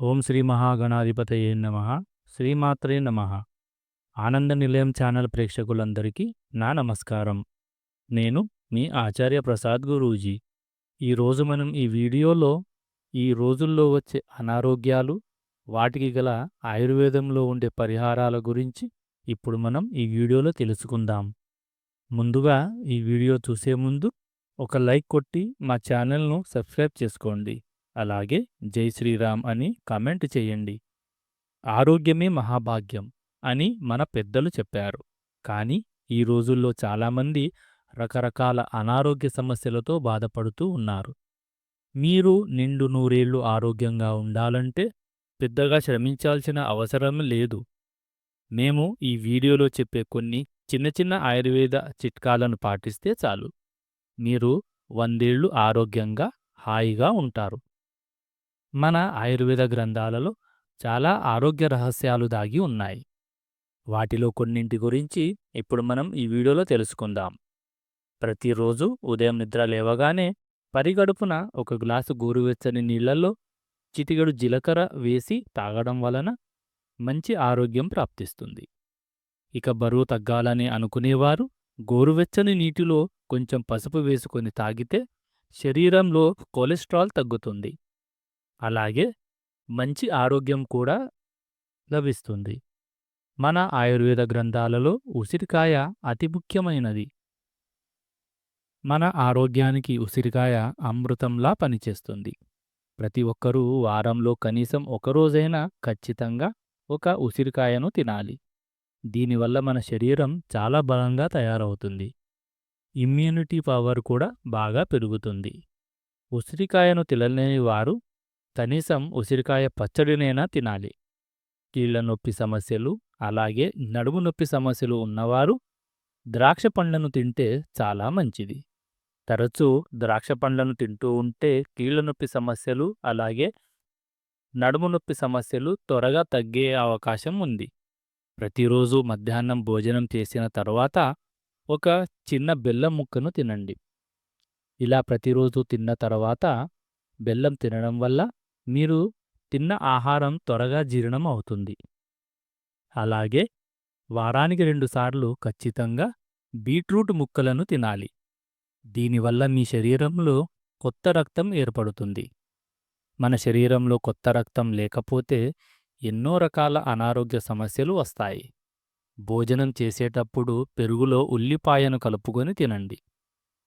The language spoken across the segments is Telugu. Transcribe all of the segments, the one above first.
ఓం శ్రీ మహాగణాధిపతయే నమ. శ్రీమాత్రే నమ. ఆనంద నిలయం ఛానల్ ప్రేక్షకులందరికీ నా నమస్కారం. నేను మీ ఆచార్య ప్రసాద్ గురూజీ. ఈరోజు మనం ఈ వీడియోలో ఈ రోజుల్లో వచ్చే అనారోగ్యాలు వాటికి గల ఆయుర్వేదంలో ఉండే పరిహారాల గురించి ఇప్పుడు మనం ఈ వీడియోలో తెలుసుకుందాం. ముందుగా ఈ వీడియో చూసే ముందు ఒక లైక్ కొట్టి మా ఛానల్ను సబ్స్క్రైబ్ చేసుకోండి. అలాగే జై శ్రీరామ్ అని కామెంట్ చేయండి. ఆరోగ్యమే మహాభాగ్యం అని మన పెద్దలు చెప్పారు. కానీ ఈ రోజుల్లో చాలామంది రకరకాల అనారోగ్య సమస్యలతో బాధపడుతూ ఉన్నారు. మీరు నిండు నూరేళ్ళు ఆరోగ్యంగా ఉండాలంటే పెద్దగా శ్రమించాల్సిన అవసరం లేదు. మేము ఈ వీడియోలో చెప్పే కొన్ని చిన్న చిన్న ఆయుర్వేద చిట్కాలను పాటిస్తే చాలు. మీరు వందేళ్ళు ఆరోగ్యంగా హాయిగా ఉంటారు. మన ఆయుర్వేద గ్రంథాలలో చాలా ఆరోగ్య రహస్యాలు దాగి ఉన్నాయి. వాటిలో కొన్నింటి గురించి ఇప్పుడు మనం ఈ వీడియోలో తెలుసుకుందాం. ప్రతిరోజు ఉదయం నిద్ర లేవగానే పరిగడుపున ఒక గ్లాసు గోరువెచ్చని నీళ్ళలో చిటిగడు జీలకర్ర వేసి తాగడం వలన మంచి ఆరోగ్యం ప్రాప్తిస్తుంది. ఇక బరువు తగ్గాలని అనుకునేవారు గోరువెచ్చని నీటిలో కొంచెం పసుపు వేసుకొని తాగితే శరీరంలో కొలెస్ట్రాల్ తగ్గుతుంది. అలాగే మంచి ఆరోగ్యం కూడా లభిస్తుంది. మన ఆయుర్వేద గ్రంథాలలో ఉసిరికాయ అతి ముఖ్యమైనది. మన ఆరోగ్యానికి ఉసిరికాయ అమృతంలా పనిచేస్తుంది. ప్రతి ఒక్కరూ వారంలో కనీసం ఒకరోజైనా ఖచ్చితంగా ఒక ఉసిరికాయను తినాలి. దీనివల్ల మన శరీరం చాలా బలంగా తయారవుతుంది. ఇమ్యూనిటీ పవర్ కూడా బాగా పెరుగుతుంది. ఉసిరికాయను తినలేని వారు కనీసం ఉసిరికాయ పచ్చడినైనా తినాలి. కీళ్ళ నొప్పి సమస్యలు అలాగే నడుము నొప్పి సమస్యలు ఉన్నవారు ద్రాక్ష పండ్లను తింటే చాలా మంచిది. తరచూ ద్రాక్ష పండ్లను తింటూ ఉంటే కీళ్ళ నొప్పి సమస్యలు అలాగే నడుము నొప్పి సమస్యలు త్వరగా తగ్గే అవకాశం ఉంది. ప్రతిరోజు మధ్యాహ్నం భోజనం చేసిన తర్వాత ఒక చిన్న బెల్లం ముక్కను తినండి. ఇలా ప్రతిరోజు తిన్న తర్వాత బెల్లం తినడం వల్ల మీరు తిన్న ఆహారం త్వరగా జీర్ణం అవుతుంది. అలాగే వారానికి రెండుసార్లు ఖచ్చితంగా బీట్రూట్ ముక్కలను తినాలి. దీనివల్ల మీ శరీరంలో కొత్త రక్తం ఏర్పడుతుంది. మన శరీరంలో కొత్త రక్తం లేకపోతే ఎన్నో రకాల అనారోగ్య సమస్యలు వస్తాయి. భోజనం చేసేటప్పుడు పెరుగులో ఉల్లిపాయను కలుపుకొని తినండి.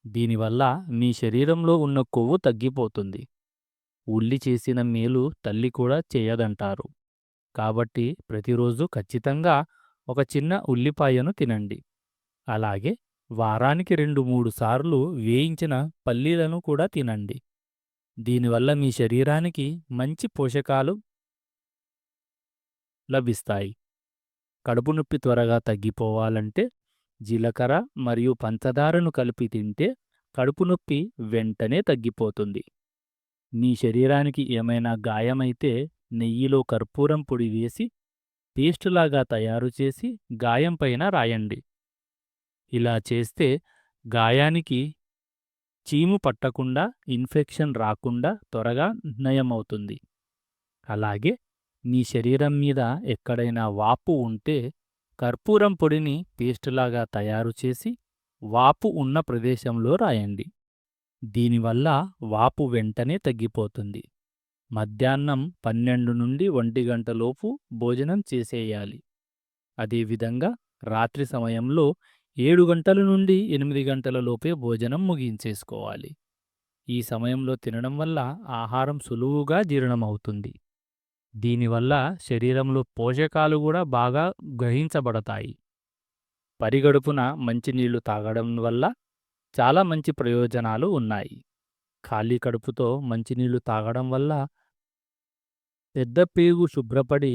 దీనివల్ల మీ శరీరంలో ఉన్న కొవ్వు తగ్గిపోతుంది. ఉల్లి చేసిన మేలు తల్లి కూడా చేయదంటారు. కాబట్టి ప్రతిరోజు ఖచ్చితంగా ఒక చిన్న ఉల్లిపాయను తినండి. అలాగే వారానికి రెండు మూడు సార్లు వేయించిన పల్లీలను కూడా తినండి. దీనివల్ల మీ శరీరానికి మంచి పోషకాలు లభిస్తాయి. కడుపు నొప్పి త్వరగా తగ్గిపోవాలంటే జీలకర్ర మరియు పంచదారను కలిపి తింటే కడుపు నొప్పి వెంటనే తగ్గిపోతుంది. మీ శరీరానికి ఏమైనా గాయమైతే నెయ్యిలో కర్పూరం పొడి వేసి పేస్టులాగా తయారు చేసి గాయం పైన రాయండి. ఇలా చేస్తే గాయానికి చీము పట్టకుండా ఇన్ఫెక్షన్ రాకుండా త్వరగా నయమవుతుంది అలాగే మీ శరీరం మీద ఎక్కడైనా వాపు ఉంటే కర్పూరం పొడిని పేస్టులాగా తయారు చేసి వాపు ఉన్న ప్రదేశంలో రాయండి. దీనివల్ల వాపు వెంటనే తగ్గిపోతుంది. మధ్యాహ్నం పన్నెండు నుండి ఒంటి గంటలోపు భోజనం చేసేయాలి. అదేవిధంగా రాత్రి సమయంలో ఏడు గంటల నుండి ఎనిమిది గంటల లోపే భోజనం ముగించేసుకోవాలి. ఈ సమయంలో తినడం వల్ల ఆహారం సులువుగా జీర్ణమవుతుంది. దీనివల్ల శరీరంలో పోషకాలు కూడా బాగా గ్రహించబడతాయి. పరిగడుపున మంచినీళ్ళు తాగడం వల్ల చాలా మంచి ప్రయోజనాలు ఉన్నాయి. ఖాళీ కడుపుతో మంచినీళ్ళు తాగడం వల్ల పెద్ద పేగు శుభ్రపడి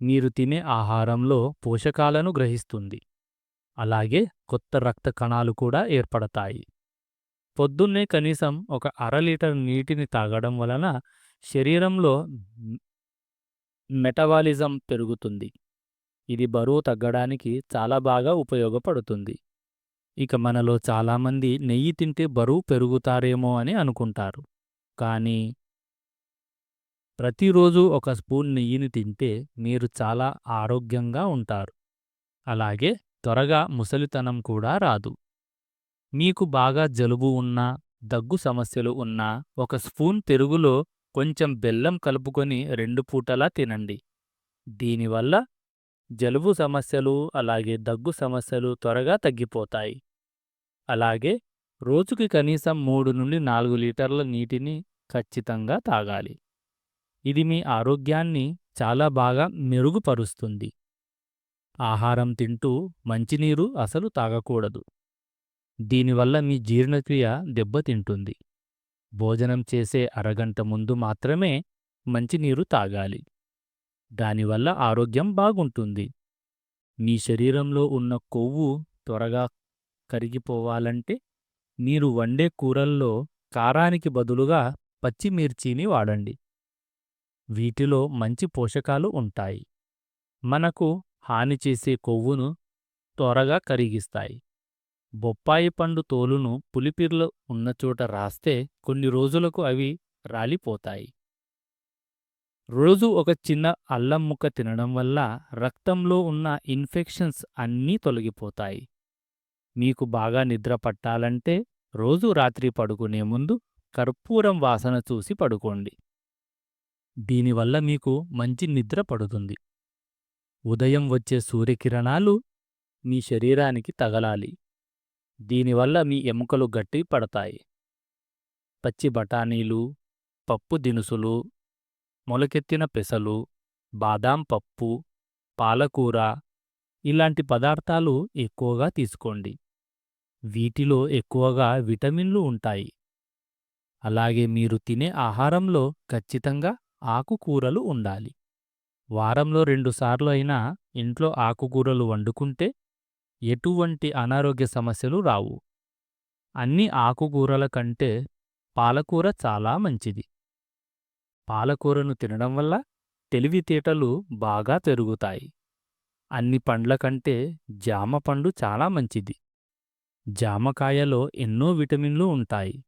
మీరు తినే ఆహారంలో పోషకాలను గ్రహిస్తుంది. అలాగే కొత్త రక్త కణాలు కూడా ఏర్పడతాయి. పొద్దున్నే కనీసం ఒక అర లీటర్ నీటిని తాగడం వలన శరీరంలో మెటబాలిజం పెరుగుతుంది. ఇది బరువు తగ్గడానికి చాలా బాగా ఉపయోగపడుతుంది. ఇక మనలో చాలామంది నెయ్యి తింటే బరువు పెరుగుతారేమో అని అనుకుంటారు. కానీ ప్రతిరోజు ఒక స్పూన్ నెయ్యిని తింటే మీరు చాలా ఆరోగ్యంగా ఉంటారు. అలాగే త్వరగా ముసలితనం కూడా రాదు. మీకు బాగా జలుబు ఉన్నా దగ్గు సమస్యలు ఉన్నా ఒక స్పూన్ పెరుగులో కొంచెం బెల్లం కలుపుకొని రెండు పూటలా తినండి. దీనివల్ల జలుబు సమస్యలు అలాగే దగ్గు సమస్యలు త్వరగా తగ్గిపోతాయి. అలాగే రోజుకి కనీసం మూడు నుండి నాలుగు లీటర్ల నీటిని ఖచ్చితంగా తాగాలి. ఇది మీ ఆరోగ్యాన్ని చాలా బాగా మెరుగుపరుస్తుంది. ఆహారం తింటూ మంచినీరు అసలు తాగకూడదు. దీనివల్ల మీ జీర్ణక్రియ దెబ్బతింటుంది. భోజనం చేసే అరగంట ముందు మాత్రమే మంచినీరు తాగాలి. దానివల్ల ఆరోగ్యం బాగుంటుంది. మీ శరీరంలో ఉన్న కొవ్వు త్వరగా కరిగిపోవాలంటే మీరు వండే కూరల్లో కారానికి బదులుగా పచ్చిమిర్చిని వాడండి. వీటిలో మంచి పోషకాలు ఉంటాయి. మనకు హాని చేసే కొవ్వును త్వరగా కరిగిస్తాయి. బొప్పాయి పండు తోలును పులిపిర్లు ఉన్నచోట రాస్తే కొన్ని రోజులకు అవి రాలిపోతాయి. రోజు ఒక చిన్న అల్లం ముక్క తినడం వల్ల రక్తంలో ఉన్న ఇన్ఫెక్షన్స్ అన్నీ తొలగిపోతాయి. మీకు బాగా నిద్ర పట్టాలంటే రోజు రాత్రి పడుకునే ముందు కర్పూరం వాసన చూసి పడుకోండి. దీనివల్ల మీకు మంచి నిద్ర పడుతుంది. ఉదయం వచ్చే సూర్యకిరణాలు మీ శరీరానికి తగలాలి. దీనివల్ల మీ ఎముకలు గట్టి పడతాయి. పచ్చి బఠానీలు పప్పు దినుసులు మొలకెత్తిన పెసలు బాదాం పప్పు పాలకూర ఇలాంటి పదార్థాలు ఎక్కువగా తీసుకోండి. వీటిలో ఎక్కువగా విటమిన్లు ఉంటాయి. అలాగే మీరు తినే ఆహారంలో ఖచ్చితంగా ఆకుకూరలు ఉండాలి. వారంలో రెండుసార్లు అయినా ఇంట్లో ఆకుకూరలు వండుకుంటే ఎటువంటి అనారోగ్య సమస్యలు రావు. అన్ని ఆకుకూరల కంటే పాలకూర చాలా మంచిది. పాలకూరను తినడం వల్ల తెలివితేటలు బాగా పెరుగుతాయి. అన్ని పండ్ల కంటే జామ పండు చాలా మంచిది. జామకాయలో ఎన్నో విటమిన్లు ఉంటాయి.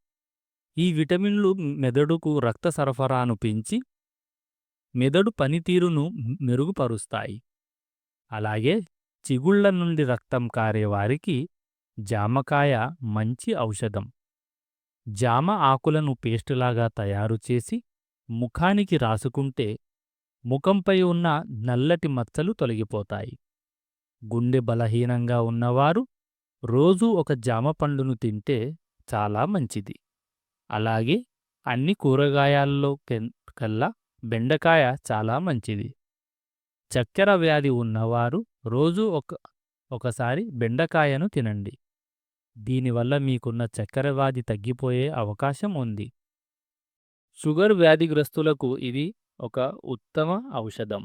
ఈ విటమిన్లు మెదడుకు రక్త సరఫరాను పెంచి మెదడు పనితీరును మెరుగుపరుస్తాయి. అలాగే చిగుళ్ళ నుండి రక్తం కారేవారికి జామకాయ మంచి ఔషధం. జామ ఆకులను పేస్టులాగా తయారు చేసి ముఖానికి రాసుకుంటే ముఖంపై ఉన్న నల్లటి మచ్చలు తొలగిపోతాయి. గుండె బలహీనంగా ఉన్నవారు రోజూ ఒక జామ పండును తింటే చాలా మంచిది. అలాగే అన్ని కూరగాయాల్లో కల్లా బెండకాయ చాలా మంచిది. చక్కెర వ్యాధి ఉన్నవారు రోజూ ఒక ఒకసారి బెండకాయను తినండి. దీనివల్ల మీకున్న చక్కెర వ్యాధి తగ్గిపోయే అవకాశం ఉంది. షుగర్ వ్యాధిగ్రస్తులకు ఇది ఒక ఉత్తమ ఔషధం.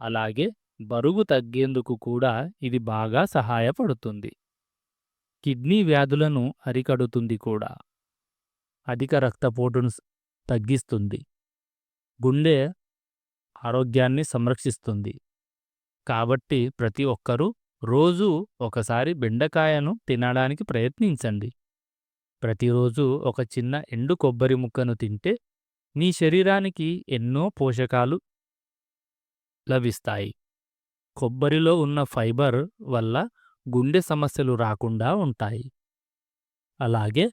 అలాగే బరువు తగ్గేందుకు కూడా ఇది బాగా సహాయపడుతుంది. కిడ్నీ వ్యాధులను అరికడుతుంది కూడా. అధిక రక్తపోటును తగ్గిస్తుంది. గుండె ఆరోగ్యాన్ని సంరక్షిస్తుంది. కాబట్టి ప్రతి ఒక్కరూ రోజూ ఒకసారి బెండకాయను తినడానికి ప్రయత్నించండి. ప్రతిరోజు ఒక చిన్న ఎండు కొబ్బరి ముక్కను తింటే మీ శరీరానికి ఎన్నో పోషకాలు లభిస్తాయి. కొబ్బరిలో ఉన్న ఫైబర్ వల్ల గుండె సమస్యలు రాకుండా ఉంటాయి. అలాగే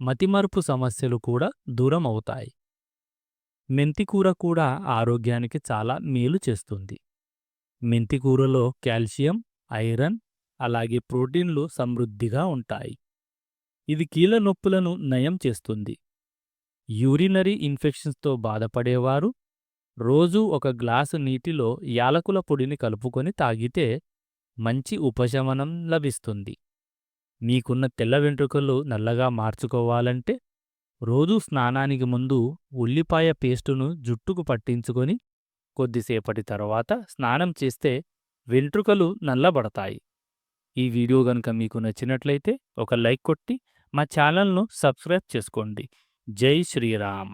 మతిమరుపు సమస్యలు కూడా దూరం అవుతాయి. మెంతికూర కూడా ఆరోగ్యానికి చాలా మేలు చేస్తుంది. మెంతికూరలో కాల్షియం ఐరన్ అలాగే ప్రోటీన్లు సమృద్ధిగా ఉంటాయి. ఇది కీళ్ళ నొప్పులను నయం చేస్తుంది. యూరినరీ ఇన్ఫెక్షన్స్తో బాధపడేవారు రోజూ ఒక గ్లాసు నీటిలో యాలకుల పొడిని కలుపుకొని తాగితే మంచి ఉపశమనం లభిస్తుంది. మీకున్న తెల్ల వెంట్రుకలు నల్లగా మార్చుకోవాలంటే రోజూ స్నానానికి ముందు ఉల్లిపాయ పేస్టును జుట్టుకు పట్టించుకొని కొద్దిసేపటి తర్వాత స్నానం చేస్తే వెంట్రుకలు నల్లబడతాయి. ఈ వీడియో గనుక మీకు నచ్చినట్లయితే ఒక లైక్ కొట్టి మా ఛానల్ను సబ్స్క్రైబ్ చేసుకోండి. జై శ్రీరామ్.